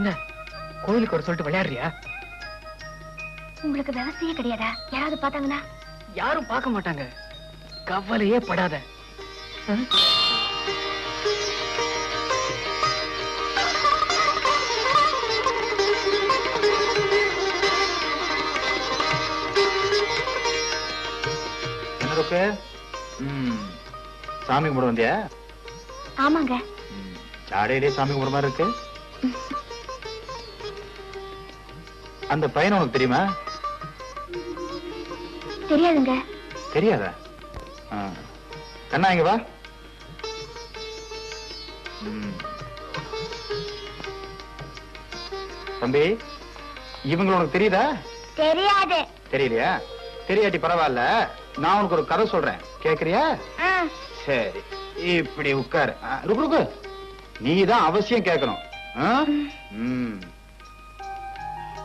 என்ன? கோயிலுக்கு வர சொல்லிட்டு விளையாடுறியா? உங்களுக்கு விவசாயே கிடையாதா? யாராவது பார்த்தாங்கன்னா? யாரும் பார்க்க மாட்டாங்க. கவலையே படாத. சாமி கும்பிட வந்தியா? ஆமாங்க. ஜாடையிலே சாமி கும்பிட மாதிரி இருக்கு. அந்த பையன் உனக்கு தெரியுமா? தெரியாதுங்க. தெரியாதா. கண்ணா இங்க வா. தம்பி இவங்க உனக்கு தெரியுதா? தெரியாது. தெரியலையா? தெரியாட்டி பரவாயில்ல. நான் உனக்கு ஒரு கதை சொல்றேன். கேக்குறியா? சரி. இப்படி உட்காரு. ருக்கு ருக்கு. நீ தான் அவசியம் கேட்கணும்.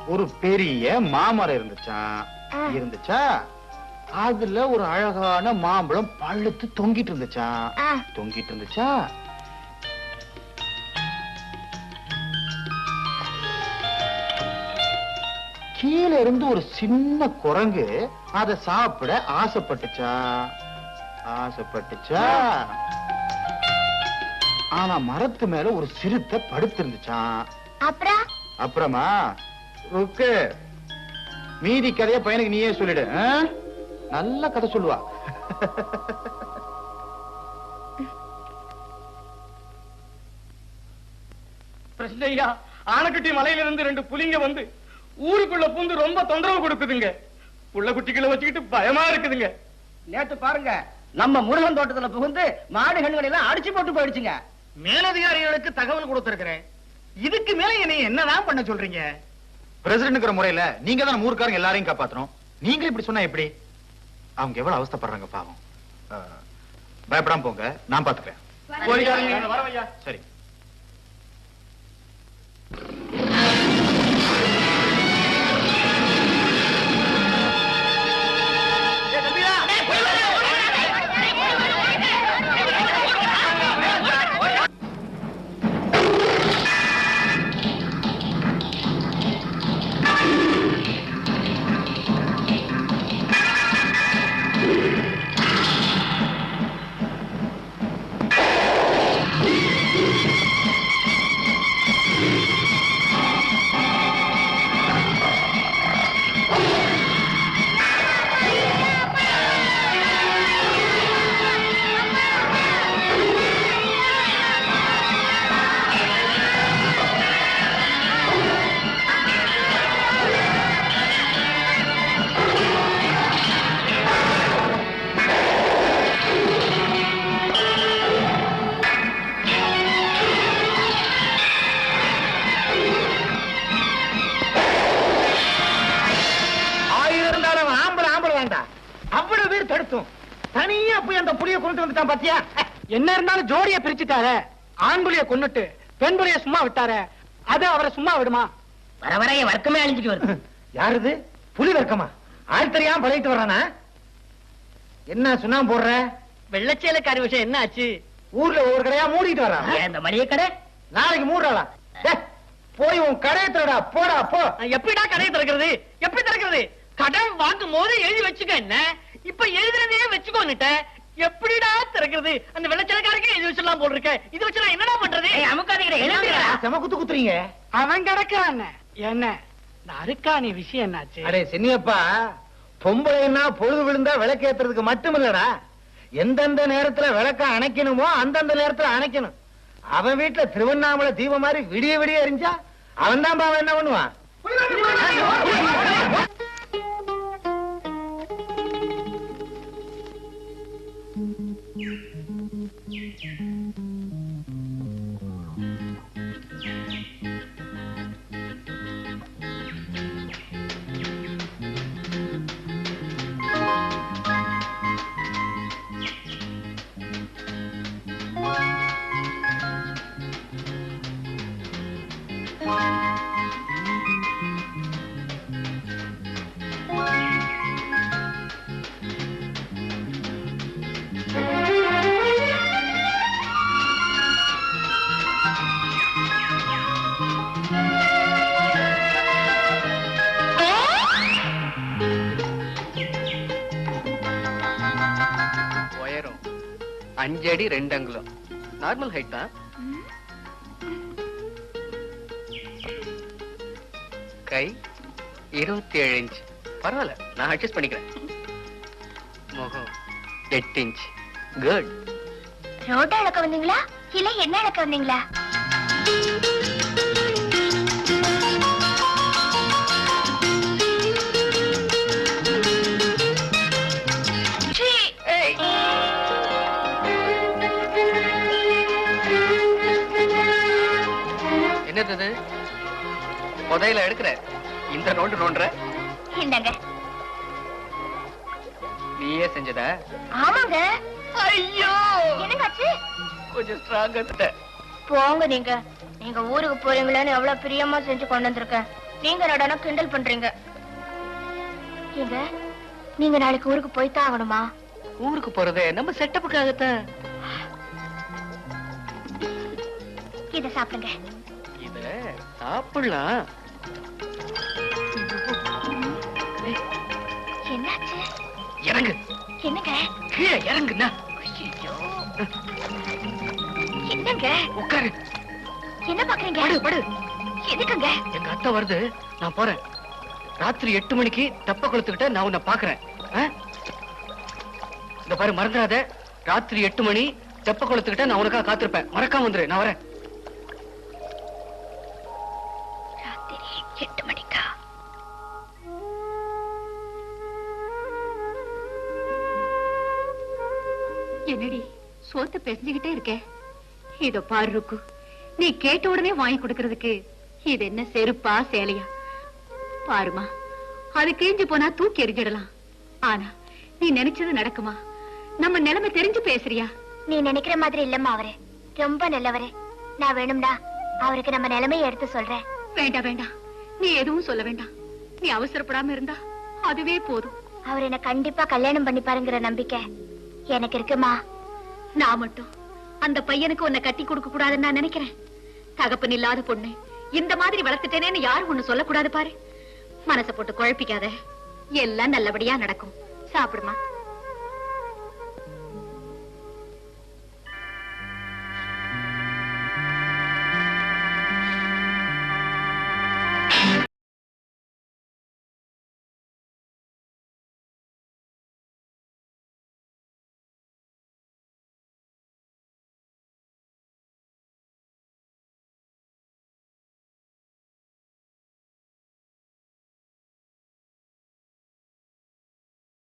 ஒரு பெரிய மாமரம் இருந்துச்சாம் ஆ. இருந்துச்சா? அதுல ஒரு அழகான மாம்பழம் பழுத்து தொங்கிட்டு இருந்துச்சாம் ஆ. தொங்கிட்டு இருந்துச்சா? கீழே இருந்து ஒரு சின்ன குரங்கு அதை சாப்பிட ஆசைப்பட்டுச்சா? ஆசைப்பட்டுச்சா? ஆனா மரத்து மேல ஒரு சிறுத்தை படுத்திருந்துச்சாம். அப்புறம்? அப்புறமா? ருக்கு. மீதி கதைய பையனுக்கு நீயே சொல்லிடு? நல்ல கதை சொல்லுவா. பிரசிடண்ட் ஐயா ஆனக்கட்டி மலையில இருந்து ரெண்டு புலிங்க வந்து ஊருக்குள்ள பூந்து ரொம்ப தொந்தரவு கொடுக்குதுங்க. புள்ள குட்டிகளை வச்சுக்கிட்டு பயமா இருக்குதுங்க. நேத்து பாருங்க நம்ம முருகன் தோட்டத்துல புகுந்து மாடு கண்ணுகளை எல்லாம் அடிச்சு போட்டு போயிடுச்சுங்க. மேலதிகாரிகளுக்கு தகவல் கொடுத்திருக்கிறேன். இதுக்கு மேல என்னை என்னதான் பண்ண சொல்றீங்க? பிரசிடண்ட்ங்கிற முறையில நீங்க தான் ஊருக்காரங்க எல்லாரையும் காப்பாத்தணும். நீங்க இப்படி சொன்னா எப்படி? அவங்க எவ்வளவு அவஸ்தைப்படுறாங்க பாவம். பயப்படாம போங்க. நான் பாத்துக்கிறேன். சரி. வந்துட்டான் பாத்தியா? என்ன இருந்தாலும் ஜோடிய பிரிச்சுட்டாரு. ஆண் புலிய கொன்னுட்டு பெண் புலிய சும்மா விட்டாரு. அது அவரை சும்மா விடுமா? வர வர என் வர்க்கமே அழிஞ்சிட்டு வருது. யாருது? புலி வர்க்கமா? ஆள் தெரியாம பழகிட்டு வர்றானா? என்ன சுண்ணாம்பு போடுற? வெள்ளச்சேலக்காரி விஷயம் என்ன ஆச்சு? ஊர்ல ஒவ்வொரு கடையா மூடிட்டு வரான் இந்த மளிகை கடை? நாளைக்கு மூடுறாளா? போய் உன் கடையை திறடா போடா போ. எப்படிடா கடையை திறக்கிறது? எப்படி திறக்கிறது? கடன் வாங்கும் போது எழுதி வச்சுக்க என்ன? இப்ப எழுதுறதே வச்சுக்கோன்னுட்ட எப்படிடா திறக்கிறது? அந்த வெள்ளச்சேலக்காரருக்கு எழுதி வச்சிடலாம் போல் இருக்க இது வச்சு நான் என்னடா பண்றது? செம குத்து குத்துறீங்க அவன் கிடக்கான் என்ன? இந்த அருக்காணி விஷயம் என்னாச்சு? அடே சென்னியப்பா பொம்பளைன்னா பொழுது விழுந்தா விளக்கேத்துறதுக்கு மட்டும் இல்லடா எந்தெந்த நேரத்துல விளக்க அணைக்கணுமோ அந்தந்த நேரத்துல அணைக்கணும். அவன் வீட்டுல திருவண்ணாமலை தீபம் மாதிரி விடிய விடிய எரிஞ்சா அவன் தான் பாவம் என்ன பண்ணுவான் Bye. அஞ்சு அடி ரெண்டு அங்குலம் நார்மல் ஹைட் தான் கை இருபத்தி ஏழு இன்ச் பரவாயில்ல நான் அட்ஜஸ்ட் பண்ணிக்கிறேன். முகம் எட்டு இன்ச் குட் ரோட்ட இழக்க வந்தீங்களா? இல்ல என்ன இழக்க வந்தீங்களா? புதையில எடுக்கிற. இந்த நோண்டு நோண்டுற. இந்தாங்க. நீயே செஞ்சதா? ஆமாங்க. ஐயோ! என்னங்காச்சு? கொஞ்சம் ஸ்ட்ராங்கா போங்க நீங்க. நீங்க ஊருக்கு போறீங்களேன்னு எவ்வளவு பிரியமா செஞ்சு கொண்டு வந்திருக்கேன் நீங்க நடனா கிண்டல் பண்றீங்க? ஏங்க நீங்க நாளைக்கு ஊருக்கு போய்தான் ஆகணுமா? ஊருக்கு போறதே நம்ம செட்டப்புக்காகத்தான். இத சாப்பிடுங்க. இத சாப்பிடலாம். கீழே இறங்குண்ணா என்னங்க? உட்காரு. என்ன பாக்குறீங்க படு படு. எதுக்குங்க? எங்க அத்தை வருது. நான் போறேன். ராத்திரி எட்டு மணிக்கு தெப்ப குளத்துக்கிட்ட நான் உன்னை பாக்குறேன்? இந்த பாரு மறந்துடாத. ராத்திரி எட்டு மணி தெப்ப குளத்துக்கிட்ட நான் உனக்காக காத்திருப்பேன். மறக்காம வந்துரு நான் வரேன். என்னடி சோத்த பேசிக்கிட்டே இருக்க? இதோ பாரு ருக்கு நீ கேட்ட உடனே வாங்கி கொடுக்கறதுக்கு இது என்ன செருப்பா சேலையா? பாருமா அது கிழிஞ்சு போனா தூக்கி எறிஞ்சிடலாம். ஆனா நீ நினைச்சது நடக்குமா? நம்ம நிலைமை தெரிஞ்சு பேசுறியா? நீ நினைக்கிற மாதிரி இல்லம்மா அவரு. ரொம்ப நல்லவரு. நான் வேணும்னா அவருக்கு நம்ம நிலைமையை எடுத்து சொல்றேன். வேண்டாம் வேண்டாம். நீ எதுவும் சொல்ல வேண்டாம். நீ அவசரப்படாம இருந்தா அதுவே போதும். அவர் என்ன கண்டிப்பா கல்யாணம் பண்ணிப்பாருங்கிற நம்பிக்கை எனக்கு இருக்குமா? நான் மட்டும். அந்த பையனுக்கு உன்னை கட்டி கொடுக்க கூடாதுன்னு நான் நினைக்கிறேன். தகப்பன் இல்லாத பொண்ணு. இந்த மாதிரி வளர்த்துட்டேனேன்னு யாரும் ஒண்ணு சொல்லக்கூடாது பாரு. மனசை போட்டு குழப்பிக்காத. எல்லாம் நல்லபடியா நடக்கும். சாப்பிடுமா?